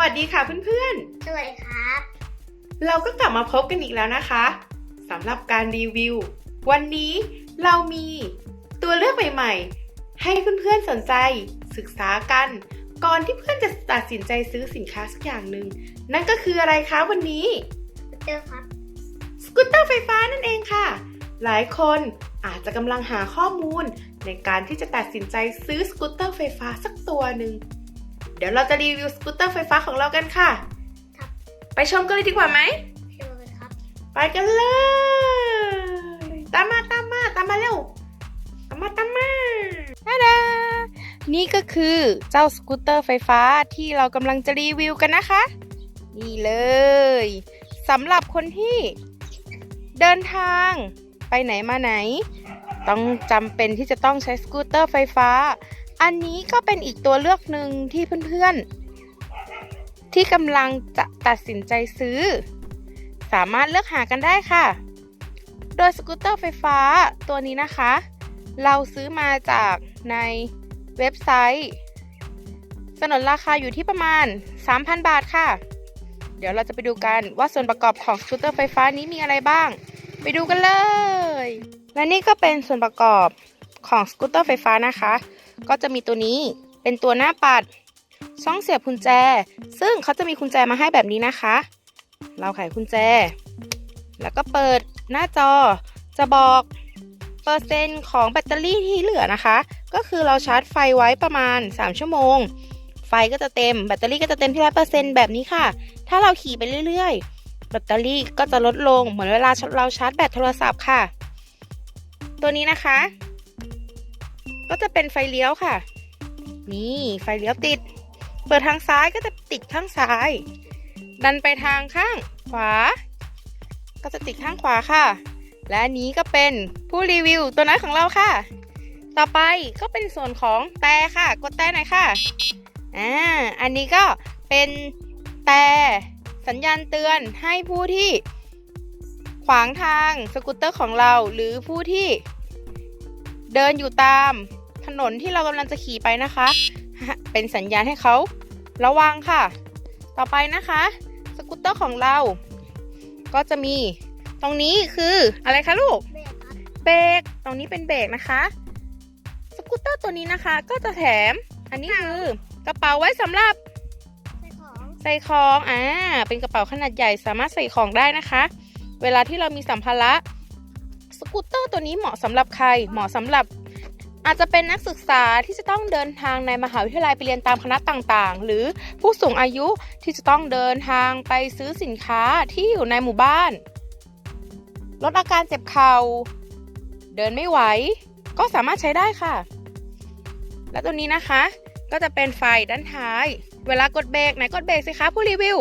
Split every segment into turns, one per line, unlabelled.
วัสดีค่ะเพื่อน
สวัสดีครับ
ๆเราก็กลับมาพบกันอีกแล้วนะคะสำหรับการรีวิว วันนี้เรามีตัวเลือกใหม่ๆ ให้เพื่อนๆสนใจศึกษากัน ก่อนที่เพื่อนจะตัดสินใจซื้อสินค้าสักอย่างหนึ่งนั่นก็คืออะไรคะวันนี้
เจอครับ
สกูตเตอร์ไฟฟ้านั่นเองค่ะ หลายคนอาจจะกำลังหาข้อมูล ในการที่จะตัดสินใจซื้อสกูตเตอร์ไฟฟ้าสักตัวหนึ่งเดี๋ยวเราจะรีวิวสกูตเตอร์ไฟฟ้าของเรากันค่ะ
ครับ
ไปชมกันเลยดีกว่าไหม
เจอกันครับ
ไปกันเลย ตามมาตามมาตามมาเร็ว ตามมาตามมาทาดานี่ก็คือเจ้าสกูตเตอร์ไฟฟ้าที่เรากำลังจะรีวิวกันนะคะ นี่เลยสำหรับคนที่เดินทางไปไหนมาไหน ต้องจำเป็นที่จะต้องใช้สกูตเตอร์ไฟฟ้า อันนี้ก็เป็นอีกตัวเลือกหนึ่งที่เพื่อนๆ ที่กำลังจะตัดสินใจซื้อ สามารถเลือกหากันได้ค่ะ โดยสกูตเตอร์ไฟฟ้าตัวนี้นะคะ เราซื้อมาจากในเว็บไซต์สนนราคาอยู่ที่ประมาณ 3,000 บาทค่ะ เดี๋ยวเราจะไปดูกันว่าส่วนประกอบของสกูตเตอร์ไฟฟ้านี้มีอะไรบ้าง ไปดูกันเลย และนี่ก็เป็นส่วนประกอบของสกูตเตอร์ไฟฟ้านะคะ ก็จะมีตัวนี้เป็นตัวหน้าปัด ช่องเสียบกุญแจ ซึ่งเขาจะมีกุญแจมาให้แบบนี้นะคะ เราไขกุญแจ แล้วก็เปิดหน้าจอจะบอกเปอร์เซ็นต์ของแบตเตอรี่ที่เหลือนะคะ ก็คือเราชาร์จไฟไว้ประมาณ 3 ชั่วโมง ไฟก็จะเต็มแบตเตอรี่ก็จะเต็มที่ร้อยเปอร์เซ็นต์แบบนี้ค่ะ ถ้าเราขี่ไปเรื่อยๆ แบตเตอรี่ก็จะลดลงเหมือนเวลาเราชาร์จแบตโทรศัพท์ค่ะ ตัวนี้นะคะ ก็จะเป็นไฟเลี้ยวค่ะ นี่ไฟเลี้ยวติด เปิดทางซ้ายก็จะติดข้างซ้าย ดันไปทางข้างขวา ก็จะติดข้างขวาค่ะ และนนี้ก็เป็นผู้รีวิวตัวน้อยของเราค่ะ ต่อไปก็เป็นส่วนของแต่ค่ะ กดแต่หน่อยค่ะอ่าอันนี้ก็เป็นแต่สัญญาณเตือนให้ผู้ที่ขวางทางสกูตเตอร์ของเราหรือผู้ที่ เดินอยู่ตามถนนที่เรากำลังจะขี่ไปนะคะ เป็นสัญญาณให้เขาระวังค่ะ ต่อไปนะคะ สกูตเตอร์ของเรา ก็จะมีตรงนี้คืออะไรคะลูก
เบรกครับ
เบรกตรงนี้เป็นเบรกนะคะ สกูตเตอร์ตัวนี้นะคะ ก็จะแถม อันนี้คือกระเป๋าไว้สำหรับ
ใส่ของ
ใส่ของอ่า เป็นกระเป๋าขนาดใหญ่สามารถใส่ของได้นะคะ เวลาที่เรามีสัมภาระ สกูตเตอร์ตัวนี้เหมาะสำหรับใคร เหมาะสำหรับอาจจะเป็นนักศึกษาที่จะต้องเดินทางในมหาวิทยาลัยไปเรียนตามคณะต่างๆ หรือผู้สูงอายุที่จะต้องเดินทางไปซื้อสินค้าที่อยู่ในหมู่บ้าน ลดอาการเจ็บเข่า เดินไม่ไหว ก็สามารถใช้ได้ค่ะ และตัวนี้นะคะ ก็จะเป็นไฟด้านท้าย เวลากดเบรกไหนกดเบรกสิคะผู้รีวิว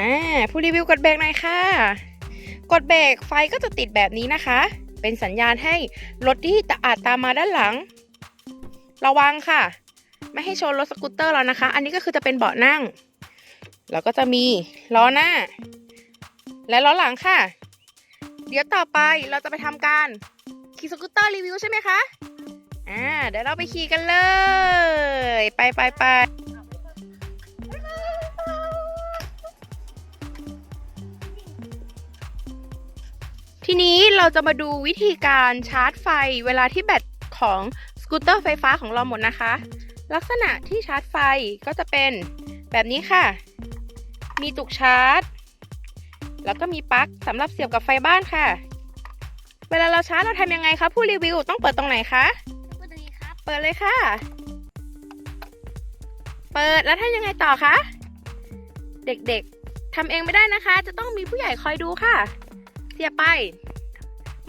อ่าผู้รีวิวกดเบรกหน่อยค่ะ กดเบรกไฟก็จะติดแบบนี้นะคะ เป็นสัญญาณให้รถที่อาจตามมาด้านหลัง ระวังค่ะ ไม่ให้ชนรถสกูตเตอร์เรานะคะ อันนี้ก็คือจะเป็นเบาะนั่ง แล้วก็จะมีล้อหน้า และล้อหลังค่ะ เดี๋ยวต่อไปเราจะไปทำการขี่สกูตเตอร์รีวิวใช่ไหมคะ อ่า เดี๋ยวเราไปขี่กันเลย ไปไปไป ทีนี้เราจะมาดูวิธีการชาร์จไฟ เวลาที่แบตของสกูตเตอร์ไฟฟ้าของเราหมดนะคะ ลักษณะที่ชาร์จไฟก็จะเป็นแบบนี้ค่ะ มีจุกชาร์จ แล้วก็มีปลั๊กสำหรับเสียบกับไฟบ้านค่ะ เวลาเราชาร์จเราทำยังไงคะผู้รีวิวต้องเปิดตรงไหนคะ
พูดตรงนี้ครับ
เปิดเลยค่ะ เปิดแล้วถ้ายังไงต่อคะ เด็กๆทำเองไม่ได้นะคะ จะต้องมีผู้ใหญ่คอยดูค่ะเสียบไป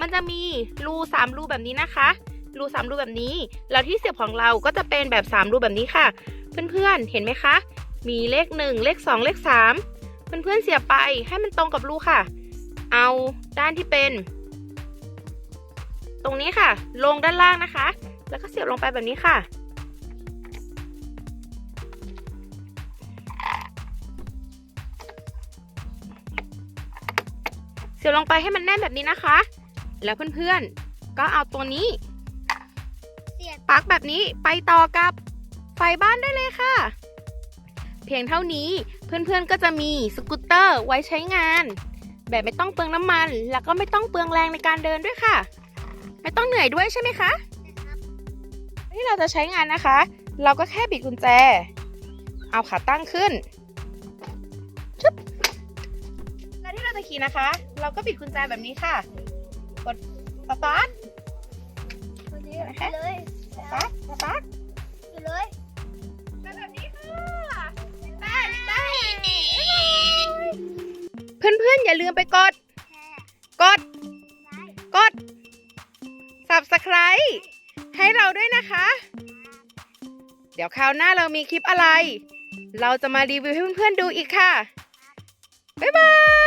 มันจะมีรูสามรูแบบนี้นะคะ รูสามรูแบบนี้ แล้วที่เสียบของเราก็จะเป็นแบบสามรูแบบนี้ค่ะ เพื่อนๆ เห็นไหมคะ มีเลขหนึ่งเลขสองเลขสามเพื่อนๆ เสียบไปให้มันตรงกับรูค่ะ เอาด้านที่เป็น ตรงนี้ค่ะ ลงด้านล่างนะคะ แล้วก็เสียบลงไปแบบนี้ค่ะ เสียบลงไปให้มันแน่นแบบนี้นะคะ แล้วเพื่อนๆ ก็เอาตัวนี้
เสียบ
ปลั๊กแบบนี้ไปต่อกับไฟบ้านได้เลยค่ะ เพียงเท่านี้เพื่อนๆก็จะมีสกูตเตอร์ไว้ใช้งาน แบบไม่ต้องเปลืองน้ำมัน แล้วก็ไม่ต้องเปลืองแรงในการเดินด้วยค่ะ ไม่ต้องเหนื่อยด้วยใช่ไหมคะ
นะครับ
ที่เราจะใช้งานนะคะ เราก็แค่บิดกุญแจ เอาขาตั้งขึ้น จะขี่นะคะ เราก็บิดกุญแจแบบนี้ค่ะ กดสตาร์ท
ไปเลยไปเลย
สตาร์ทสตาร์ท
ไปเลย
แบบนี้ค่ะได้ได้เพื่อนๆ อย่าลืมไปกด
แค่
กด
ซ้าย
กด subscribe ให้เราด้วยนะคะ เดี๋ยวคราวหน้าเรามีคลิปอะไร เราจะมารีวิวให้เพื่อนๆดูอีกค่ะ บ๊ายบาย